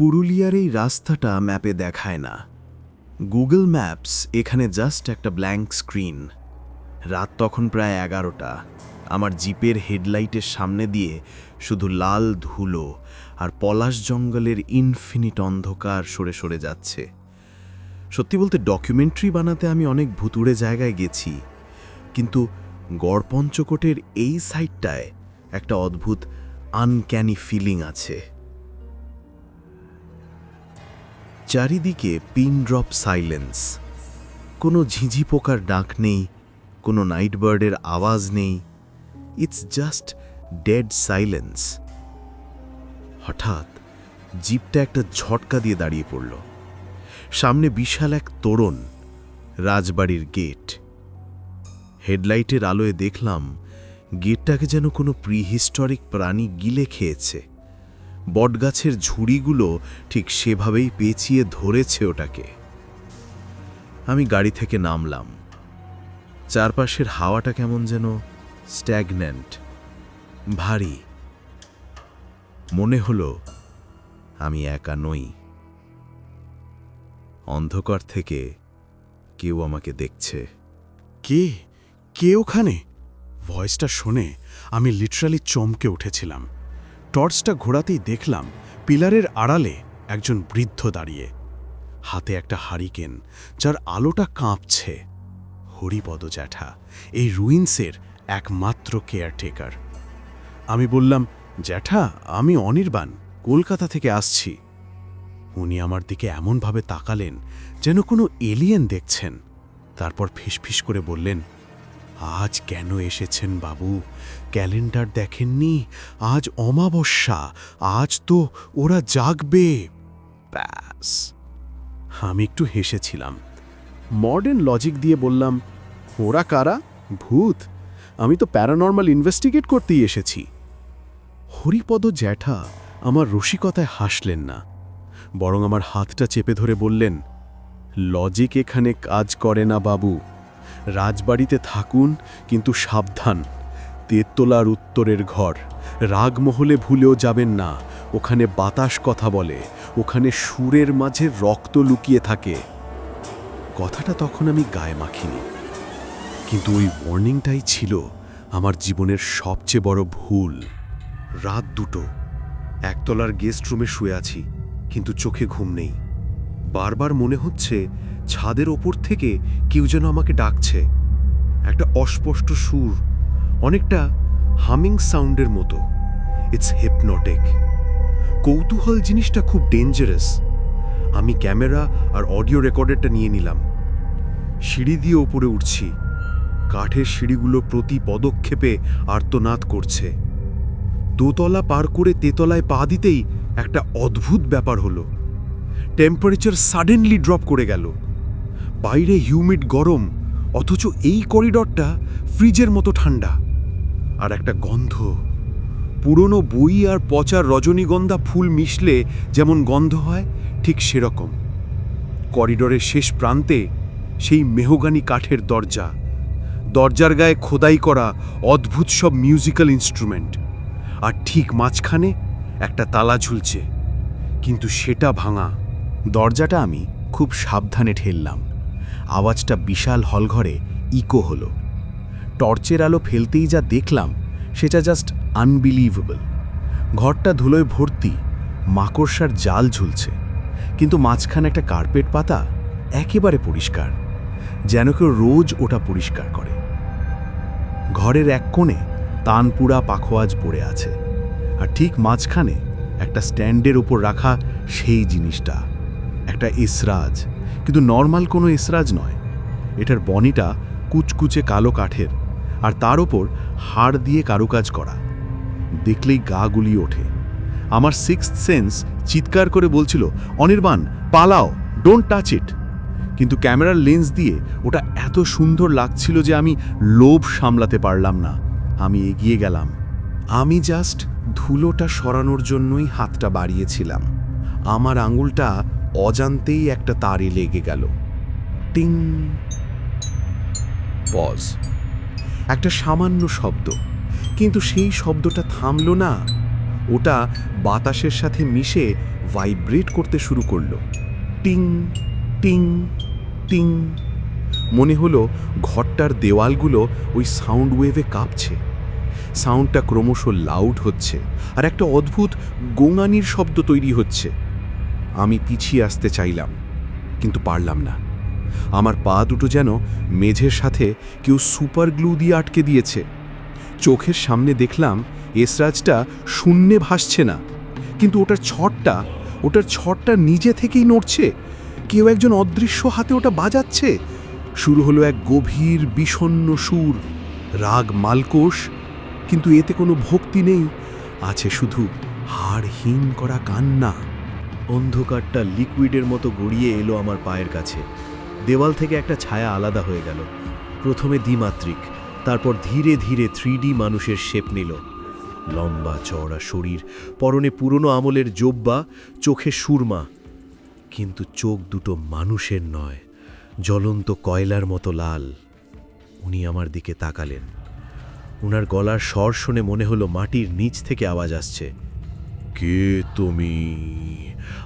পুরুলিয়ার এই রাস্তাটা ম্যাপে দেখায় না। গুগল ম্যাপস এখানে জাস্ট একটা ব্ল্যাঙ্ক স্ক্রিন। রাত তখন প্রায় এগারোটা। আমার জিপের হেডলাইটের সামনে দিয়ে শুধু লাল ধুলো আর পলাশ জঙ্গলের ইনফিনিট অন্ধকার সরে সরে যাচ্ছে। সত্যি বলতে ডকুমেন্টারি বানাতে আমি অনেক ভুতুড়ে জায়গায় গেছি। কিন্তু গড়পঞ্চকোটের এই সাইডটায় একটা অদ্ভুত, আনক্যানি ফিলিং আছে। চারিদিকে পিন ড্রপ সাইলেন্স। কোনো ঝিঝি পোকার ডাক নেই, কোনো নাইট বার্ডের আওয়াজ নেই। ইটস জাস্ট ডেড সাইলেন্স হঠাৎ জিপটা একটা ঝটকা দিয়ে দাঁড়িয়ে পড়ল। সামনে বিশাল এক তোরণ, রাজবাড়ির গেট। হেডলাইটের আলোয় দেখলাম গেটটাকে যেন কোনো প্রিহিস্টরিক প্রাণী গিলে খেয়েছে। বটগাছের ঝুড়িগুলো ঠিক সেভাবেই পেঁচিয়ে ধরেছে ওটাকে। আমি গাড়ি থেকে নামলাম। চারপাশের হাওয়াটা কেমন যেন স্ট্যাগন্যান্ট, ভারী। মনে হলো আমি একা নই। অন্ধকার থেকে কেউ আমাকে দেখছে। কে? কে ওখানে? ভয়েসটা শুনে, আমি লিটারালি চমকে উঠেছিলাম। টর্চটা ঘোরাতেই দেখলাম পিলারের আড়ালে একজন বৃদ্ধ দাঁড়িয়ে। হাতে একটা হারিকেন, যার আলোটা কাঁপছে। হরিপদ জ্যাঠা, এই রুইন্সের একমাত্র কেয়ারটেকার। আমি বললাম, জ্যাঠা, আমি অনির্বাণ, কলকাতা থেকে আসছি। উনি আমার দিকে এমনভাবে তাকালেন যেন কোনো এলিয়েন দেখছেন। তারপর ফিসফিস করে বললেন আজ কেন এসেছেন বাবু? ক্যালেন্ডার দেখেননি? আজ অমাবস্যা। আজ তো ওরা জাগবে। ব্যাস। আমি একটু হেসেছিলাম। মডার্ন লজিক দিয়ে বললাম, ওরা কারা? ভূত। আমি তো প্যারানর্মাল ইনভেস্টিগেট করতেই এসেছি। হরিপদ জ্যাঠা আমার রসিকতায় হাসলেন না, বরং আমার হাতটা চেপে ধরে বললেন, লজিক এখানে কাজ করে না বাবু। রাজবাড়িতে থাকুন, কিন্তু সাবধান। তেতলার উত্তরের ঘর। রাগমহলে ভুলেও যাবেন না। ওখানে বাতাস কথা বলে। ওখানে সুরের মাঝে রক্ত লুকিয়ে থাকে। কথাটা তখন আমি গায়ে মাখিনি। কিন্তু ওই ওয়ার্নিংটাই ছিল আমার জীবনের সবচেয়ে বড় ভুল। রাত দুটো। একতলার গেস্ট রুমে শুয়ে আছি, কিন্তু চোখে ঘুম নেই। বারবার মনে হচ্ছে ছাদের ওপর থেকে কেউ যেন আমাকে ডাকছে। একটা অস্পষ্ট সুর, অনেকটা হামিং সাউন্ডের মতো। ইটস হিপনটেক কৌতূহল জিনিসটা খুব ডেঞ্জারাস আমি ক্যামেরা আর অডিও রেকর্ডারটা নিয়ে নিলাম। সিঁড়ি দিয়ে ওপরে উঠছি। কাঠের সিঁড়িগুলো প্রতি পদক্ষেপে আর্তনাদ করছে। দোতলা পার করে তেতলায় পা দিতেই একটা অদ্ভুত ব্যাপার হলো। টেম্পারেচার সাডেনলি ড্রপ করে গেল। বাইরে হিউমিড গরম, অথচ এই করিডরটা ফ্রিজের মতো ঠান্ডা। আর একটা গন্ধ। পুরনো বই আর পচার রজনীগন্ধা ফুল মিশলে যেমন গন্ধ হয়, ঠিক সেরকম। করিডরের শেষ প্রান্তে সেই মেহগানি কাঠের দরজা। দরজার গায়ে খোদাই করা অদ্ভুত সব মিউজিক্যাল ইনস্ট্রুমেন্ট। আর ঠিক মাঝখানে একটা তালা ঝুলছে। কিন্তু সেটা ভাঙা। দরজাটা আমি খুব সাবধানে ঠেললাম। আওয়াজটা বিশাল হলঘরে ইকো হলো। টর্চের আলো ফেলতেই যা দেখলাম, সেটা জাস্ট আনবিলিভেবল ঘরটা ধুলোয় ভর্তি, মাকড়সার জাল ঝুলছে, কিন্তু মাঝখানে একটা কার্পেট পাতা একেবারে পরিষ্কার, যেন কেউ রোজ ওটা পরিষ্কার করে। ঘরের এক কোণে তানপুরা পাখোয়াজ পড়ে আছে, আর ঠিক মাঝখানে একটা স্ট্যান্ডের উপর রাখা সেই জিনিসটা, একটা ইসরাজ কিন্তু নর্মাল কোনো এসরাজ নয়। এটার বনিটা কুচকুচে কালো কাঠের আর তার ওপর হাড় দিয়ে কারুকাজ করা। দেখলেই গা গুলি ওঠে। আমার সিক্স সেন্স চিৎকার করে বলছিল, অনির্বাণ, পালাও ডোন্ট টাচ ইট কিন্তু ক্যামেরার লেন্স দিয়ে ওটা এত সুন্দর লাগছিল যে আমি লোভ সামলাতে পারলাম না। আমি এগিয়ে গেলাম। আমি জাস্ট ধুলোটা সরানোর জন্যই হাতটা বাড়িয়েছিলাম। আমার আঙুলটা অজান্তেই একটা তারে লেগে গেল। টিং। পজ। একটা সামান্য শব্দ। কিন্তু সেই শব্দটা থামল না। ওটা বাতাসের সাথে মিশে ভাইব্রেট করতে শুরু করল। টিং টিং টিং। মনে হলো ঘরটার দেওয়ালগুলো ওই সাউন্ড ওয়েভে কাঁপছে। সাউন্ডটা ক্রমশ লাউড হচ্ছে আর একটা অদ্ভুত গোঙানির শব্দ তৈরি হচ্ছে। আমি পিছিয়ে আসতে চাইলাম, কিন্তু পারলাম না। আমার পা দুটো যেন মেঝের সাথে কেউ সুপার গ্লু দিয়ে আটকে দিয়েছে। চোখের সামনে দেখলাম এসরাজটা শূন্যে ভাসছে না, কিন্তু ওটার ছটটা ওটার ছটটা নিজে থেকেই নড়ছে। কেউ একজন অদৃশ্য হাতে ওটা বাজাচ্ছে। শুরু হলো এক গভীর, বিষণ্ণ সুর। রাগ মালকোষ, কিন্তু এতে কোনো ভক্তি নেই। আছে শুধু হাড়হীন করা কান্না। অন্ধকারটা লিকুইডের মতো গড়িয়ে এলো আমার পায়ের কাছে। দেওয়াল থেকে একটা ছায়া আলাদা হয়ে গেল। প্রথমে দ্বিমাত্রিক, তারপর ধীরে ধীরে থ্রি মানুষের শেপ নিল। লম্বা, চওড়া শরীর, পরনে পুরনো আমলের জোব্বা, চোখে সুরমা। কিন্তু চোখ দুটো মানুষের নয়, জ্বলন্ত কয়লার মতো লাল। উনি আমার দিকে তাকালেন। উনার গলার স্বর শুনে মনে হলো মাটির নিচ থেকে আওয়াজ আসছে। কে তুমি?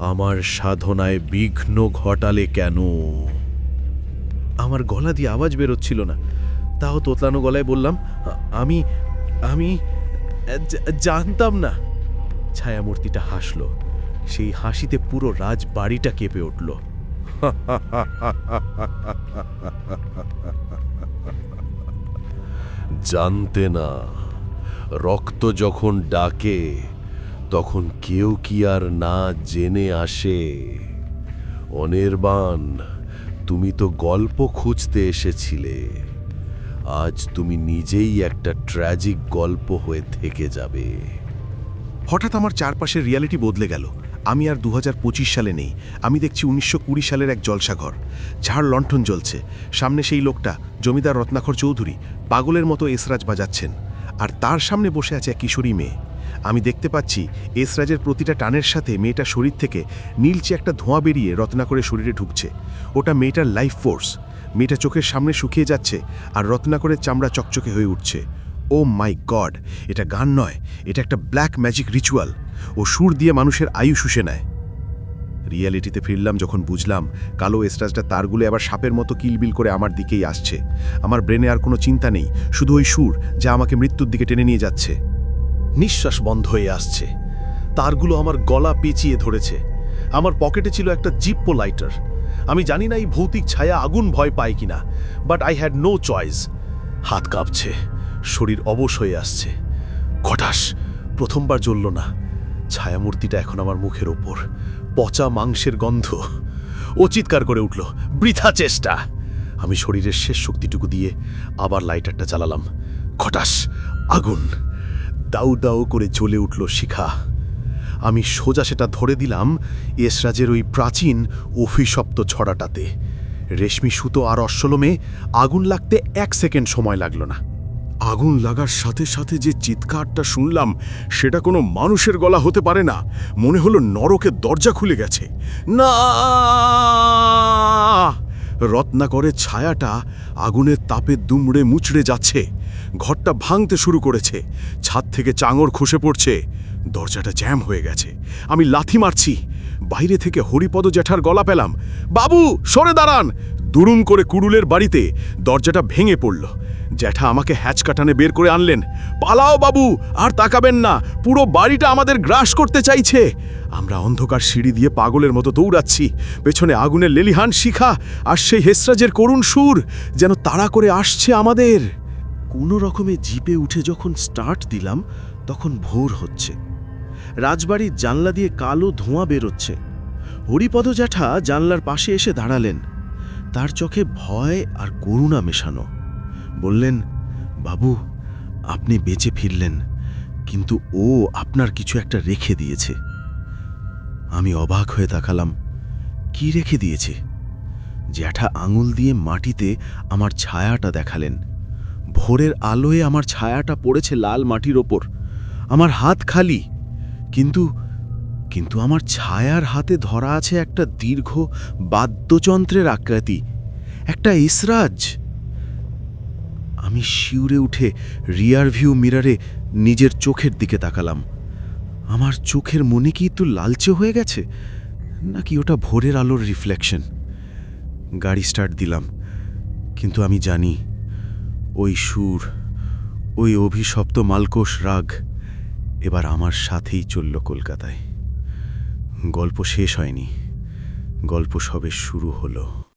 আমার সাধনায় বিঘ্ন ঘটালে কেন? আমার গলা দিয়ে আওয়াজ বেরোচ্ছিল না। তাও তোতলানো গলায় বললাম, আমি আমি জানতাম না। ছায়ামূর্তিটা হাসলো। সেই হাসিতে পুরো রাজবাড়িটা কেঁপে উঠল। জানতে না, রক্ত যখন ডাকে তখন কেউ কি আর না জেনে আসে? অনির্বাণ, তুমি তো গল্প খুঁজতে এসেছিলে। আজ তুমি নিজেই একটা ট্র্যাজিক গল্প হয়ে থেকে যাবে। হঠাৎ আমার চারপাশের রিয়ালিটি বদলে গেল। আমি আর দু হাজার পঁচিশ সালে নেই। আমি দেখছি উনিশশো কুড়ি সালের এক জলসাঘর। ঝাড় লণ্ঠন জ্বলছে। সামনে সেই লোকটা, জমিদার রত্নাকর চৌধুরী, পাগলের মতো এসরাজ বাজাচ্ছেন। আর তার সামনে বসে আছে এক কিশোরী মেয়ে। আমি দেখতে পাচ্ছি এসরাজের প্রতিটা টানের সাথে মেয়েটার শরীর থেকে নীলচে একটা ধোঁয়া বেরিয়ে রত্না করে শরীরে ঢুকছে। ওটা মেয়েটার লাইফ ফোর্স মেয়েটা চোখের সামনে শুকিয়ে যাচ্ছে আর রত্না করে চামড়া চকচকে হয়ে উঠছে। ও মাই গড, এটা গান নয়, এটা একটা ব্ল্যাক ম্যাজিক রিচুয়াল ও সুর দিয়ে মানুষের আয়ু শুষে নেয়। রিয়ালিটিতে ফিরলাম যখন বুঝলাম কালো এস্টাসটা তারগুলো আবার সাপের মতো কিলবিল করে আমার দিকেই আসছে। আমার ব্রেনে আর কোনো চিন্তা নেই, শুধু ওই সুর যা আমাকে মৃত্যুর দিকে টেনে নিয়ে যাচ্ছে। নিঃশ্বাস বন্ধ হয়ে আসছে। তারগুলো আমার গলা পেঁচিয়ে ধরেছে। আমার পকেটে ছিল একটা জিপ্পো লাইটার। আমি জানি না এই ভৌতিক ছায়া আগুন ভয় পায় কিনা but I had no choice হাত কাঁপছে, শরীর অবশ হয়ে আসছে। ঘটাস প্রথমবার জ্বলল না। ছায়ামূর্তিটা এখন আমার মুখের ওপর। পচা মাংসের গন্ধ। ও চিৎকার করে উঠল, বৃথা চেষ্টা! আমি শরীরের শেষ শক্তিটুকু দিয়ে আবার লাইটারটা চালালাম খটাস, আগুন। দাউ দাউ করে জ্বলে উঠল শিখা। আমি সোজা সেটা ধরে দিলাম এসরাজের ওই প্রাচীন অভিশপ্ত ছড়াটাতে। রেশমি সুতো আর অশ্বলমে আগুন লাগতে এক সেকেন্ড সময় লাগল না। আগুন লাগার সাথে সাথে যে চিৎকারটা শুনলাম, সেটা কোনো মানুষের গলা হতে পারে না। মনে হলো নরকের দরজা খুলে গেছে। না! রত্নাকরের ছায়াটা আগুনের তাপে দুমড়ে মুচড়ে যাচ্ছে। ঘরটা ভাঙতে শুরু করেছে। ছাদ থেকে চাঙর খসে পড়ছে। দরজাটা জ্যাম হয়ে গেছে। আমি লাথি মারছি। বাইরে থেকে হরিপদ জ্যাঠার গলা পেলাম। বাবু, সরে দাঁড়ান! দুরুম করে কুড়ুলের বাড়িতে দরজাটা ভেঙে পড়ল। জ্যাঠা আমাকে হ্যাচ কাটানে বের করে আনলেন। পালাও বাবু, আর তাকাবেন না। পুরো বাড়িটা আমাদের গ্রাস করতে চাইছে। আমরা অন্ধকার সিঁড়ি দিয়ে পাগলের মতো দৌড়াচ্ছি। পেছনে আগুনের লেলিহান শিখা আর সেই হেসরাজের করুণ সুর যেন তাড়া করে আসছে আমাদের। কোনো রকমে জিপে উঠে যখন স্টার্ট দিলাম, তখন ভোর হচ্ছে। রাজবাড়ির জানলা দিয়ে কালো ধোঁয়া বেরোচ্ছে। হরিপদ জ্যাঠা জানলার পাশে এসে দাঁড়ালেন। তার চোখে ভয় আর করুণা মেশানো। বললেন, বাবু, আপনি বেঁচে ফিরলেন, কিন্তু ও আপনার কিছু একটা রেখে দিয়েছে। আমি অবাক হয়ে তাকালাম, কি রেখে দিয়েছে? জ্যাঠা আঙুল দিয়ে মাটিতে আমার ছায়াটা দেখালেন। ভোরের আলোয় আমার ছায়াটা পড়েছে লাল মাটির ওপর। আমার হাত খালি, কিন্তু কিন্তু আমার ছায়ার হাতে ধরা আছে একটা দীর্ঘ বাদ্যযন্ত্রের আকৃতি, একটা ইসরাজ। আমি শিউরে উঠে রিয়ার ভিউ মিরারে নিজের চোখের দিকে তাকালাম। আমার চোখের মনে কি একটু লালচে হয়ে গেছে, নাকি ওটা ভোরের আলোর রিফ্লেকশন? গাড়ি স্টার্ট দিলাম, কিন্তু আমি জানি ওই সুর, ওই অভিশপ্ত মালকোষ রাগ এবার আমার সাথেই চলল কলকাতায়। গল্প শেষ হয়নি, গল্প সবে শুরু হলো।